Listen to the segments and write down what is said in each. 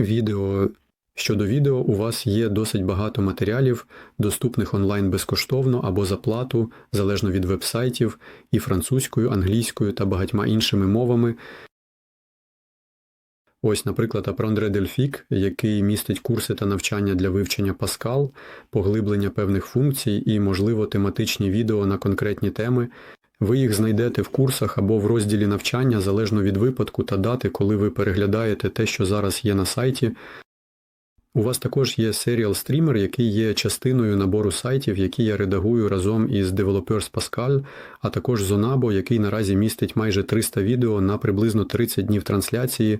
відео. Щодо відео, у вас є досить багато матеріалів, доступних онлайн безкоштовно або за плату, залежно від вебсайтів, і французькою, англійською та багатьма іншими мовами. Ось, наприклад, Apprendre Delphic, який містить курси та навчання для вивчення Pascal, поглиблення певних функцій і, можливо, тематичні відео на конкретні теми. Ви їх знайдете в курсах або в розділі навчання залежно від випадку та дати, коли ви переглядаєте те, що зараз є на сайті. У вас також є Serial Streamer, який є частиною набору сайтів, які я редагую разом із Developers Pascal, а також Zonabo, який наразі містить майже 300 відео на приблизно 30 днів трансляції.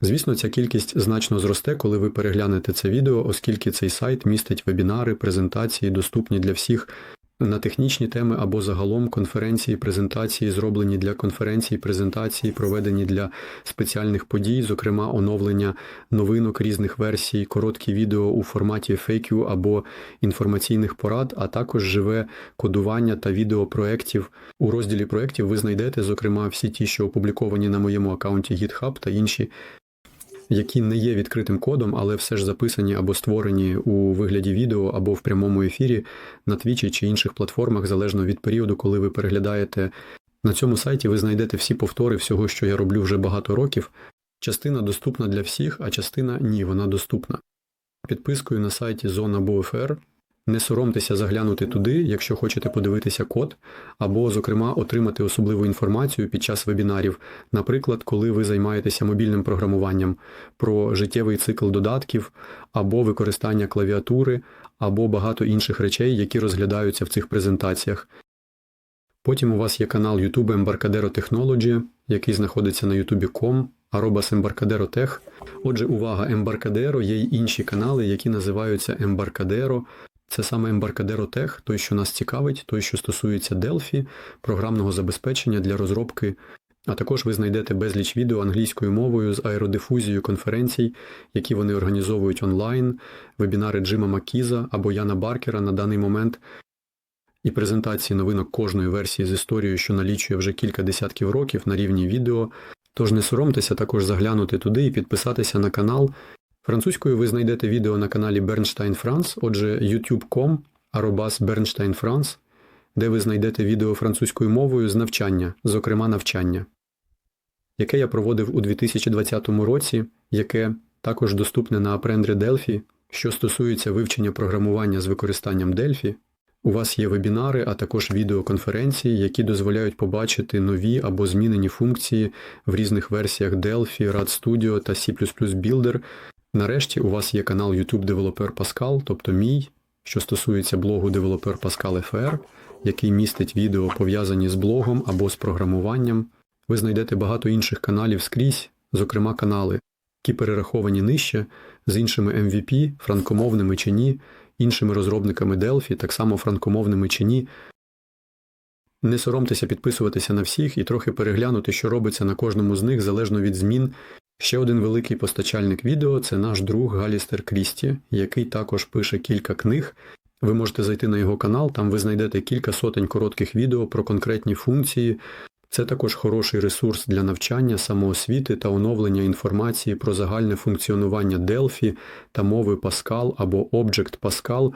Звісно, ця кількість значно зросте, коли ви переглянете це відео, оскільки цей сайт містить вебінари, презентації, доступні для всіх на технічні теми або загалом конференції, презентації, зроблені для конференцій, презентації, проведені для спеціальних подій, зокрема оновлення новинок різних версій, короткі відео у форматі FAQ або інформаційних порад, а також живе кодування та відео проєктів. У розділі проєктів ви знайдете, зокрема, всі ті, що опубліковані на моєму аккаунті GitHub та інші які не є відкритим кодом, але все ж записані або створені у вигляді відео або в прямому ефірі на Твічі чи інших платформах, залежно від періоду, коли ви переглядаєте. На цьому сайті ви знайдете всі повтори всього, що я роблю вже багато років. Частина доступна для всіх, а частина ні, вона доступна. Підпискою на сайті Зона не соромтеся заглянути туди, якщо хочете подивитися код, або, зокрема, отримати особливу інформацію під час вебінарів, наприклад, коли ви займаєтеся мобільним програмуванням, про життєвий цикл додатків, або використання клавіатури, або багато інших речей, які розглядаються в цих презентаціях. Потім у вас є канал YouTube Embarcadero Technology, який знаходиться на youtube.com, Arobas Embarcadero Tech. Отже, увага, Embarcadero є й інші канали, які називаються Embarcadero, це саме Embarcadero Tech, той, що нас цікавить, той, що стосується Delphi, програмного забезпечення для розробки. А також ви знайдете безліч відео англійською мовою з аеродифузією конференцій, які вони організовують онлайн, вебінари Джима Макіза або Яна Баркера на даний момент, і презентації новинок кожної версії з історією, що налічує вже кілька десятків років на рівні відео. Тож не соромтеся також заглянути туди і підписатися на канал, Французькою ви знайдете відео на каналі Bernstein France, отже, youtube.com, arobas Bernstein France, де ви знайдете відео французькою мовою з навчання, зокрема навчання, яке я проводив у 2020 році, яке також доступне на Apprendre Delphi, що стосується вивчення програмування з використанням Delphi. У вас є вебінари, а також відеоконференції, які дозволяють побачити нові або змінені функції в різних версіях Delphi, RAD Studio та C++ Builder, Нарешті у вас є канал YouTube Developer Pascal, тобто мій, що стосується блогу Developer Pascal FR, який містить відео пов'язані з блогом або з програмуванням. Ви знайдете багато інших каналів скрізь, зокрема канали, які перераховані нижче, з іншими MVP, франкомовними чи ні, іншими розробниками Delphi, так само франкомовними чи ні. Не соромтеся підписуватися на всіх і трохи переглянути, що робиться на кожному з них залежно від змін, Ще один великий постачальник відео це наш друг Галістер Крісті, який також пише кілька книг. Ви можете зайти на його канал, там ви знайдете кілька сотень коротких відео про конкретні функції. Це також хороший ресурс для навчання, самоосвіти та оновлення інформації про загальне функціонування Delphi та мови Pascal або Object Pascal.